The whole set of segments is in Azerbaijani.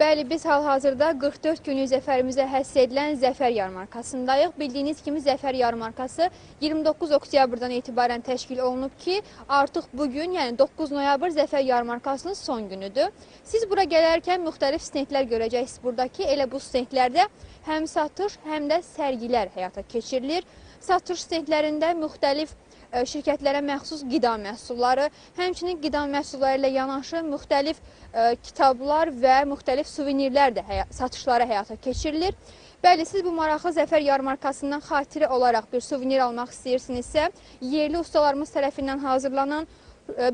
Bəli, biz hal-hazırda 44 günlük zəfərimizə həsr edilən Zəfər yarmarkasındayıq. Bildiyiniz kimi Zəfər yarmarkası 29 oktyabrdan etibarən təşkil olunub ki, artıq bu gün, yəni 9 noyabr Zəfər yarmarkasının son günüdür. Siz bura gələrkən müxtəlif stendlər görəcəksiniz buradakı. Elə bu stendlərdə həm satış, həm də sərgilər həyata keçirilir. Satış stendlərində müxtəlif şirkətlərə məxsus qida məhsulları, həmçinin qida məhsulları ilə yanaşı müxtəlif ə, kitablar və müxtəlif suvenirlər də həya satışları həyata keçirilir. Bəli, siz bu maraqlı Zəfər yarmarkasından xatirə olaraq bir suvenir almaq istəyirsinizsə, yerli ustalarımız tərəfindən hazırlanan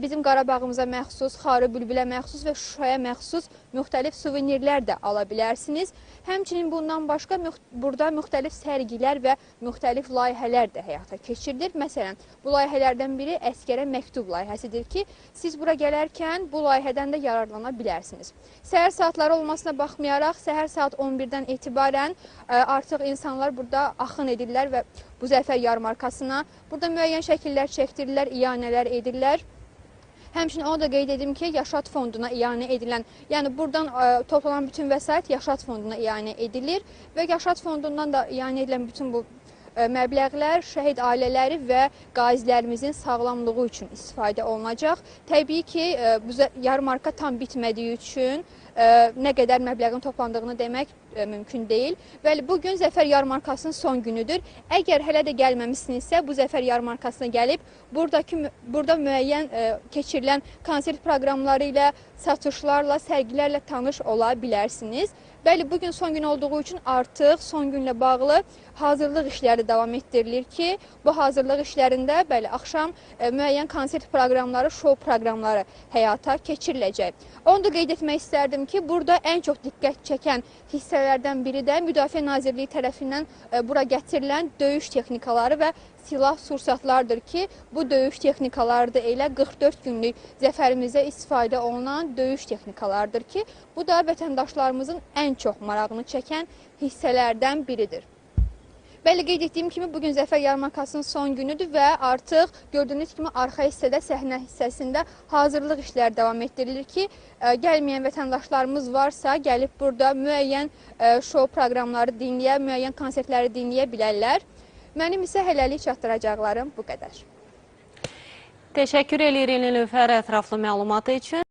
bizim Qarabağımıza məxsus, Xarı bülbülə məxsus və Şuşaya məxsus müxtəlif suvenirlər də ala bilərsiniz. Həmçinin bundan başqa müx burada müxtəlif sərgilər və müxtəlif layihələr də həyata keçirilir. Məsələn, bu layihələrdən biri Əskərə məktub layihəsidir ki, siz bura gələrkən bu layihədən də yararlana bilərsiniz. Səhər saatları olmasına baxmayaraq, səhər saat 11-dən etibarən artıq insanlar burada axın edirlər və bu zəfər yarmarkasına burada müəyyən şəkillər çəkdirirlər, iyanələr edirlər. Həmçinin onu da qeyd edim ki, Yaşad fonduna iyanə edilən, yəni buradan ə, toplanan bütün vəsait Yaşad fonduna iyanə edilir və Yaşad fondundan da iyanə edilən bütün bu ə, məbləğlər şəhid ailələri və qazilərimizin sağlamlığı üçün istifadə olunacaq. Təbii ki, ə, bu zə- yarmarka tam bitmədiyi üçün nə qədər məbləğin toplandığını demək mümkün deyil. Bəli, bu gün Zəfər yarmarkasının son günüdür. Əgər hələ də gəlməmisinizsə, bu Zəfər yarmarkasına gəlib buradakı mü- burada müəyyən keçirilən konsert proqramları ilə, satışlarla, sərgilərlə tanış ola bilərsiniz. Bəli, bu gün son gün olduğu üçün artıq son günlə bağlı hazırlıq işləri davam etdirilir ki, bu hazırlıq işlərində bəli, axşam ə, müəyyən konsert proqramları, şou proqramları həyata keçiriləcək. Onu da qeyd etmək istərdim ki, burada ən çox diqqət çəkən hissələrdən biri də Müdafiə Nazirliyi tərəfindən ə, bura gətirilən döyüş texnikaları və silah sursatlardır ki, bu döyüş texnikaları da elə 44 günlük zəfərimizə istifadə olunan döyüş texnikalardır ki, bu da vətəndaşlarımızın ən çox marağını çəkən hissələrdən biridir. Bəli, qeyd etdiyim kimi bugün Zəfər yarmarkasının son günüdür və artıq gördüyünüz kimi arxa hissədə, səhnə hissəsində hazırlıq işləri davam etdirilir ki, ə, gəlməyən vətəndaşlarımız varsa, gəlib burada müəyyən ə, şou proqramları dinləyə, müəyyən konsertləri dinləyə bilərlər. Mənim isə hələlik çatdıracaqlarım bu qədər. Təşəkkür edirik Nilüfər ətraflı məlumatı üçün.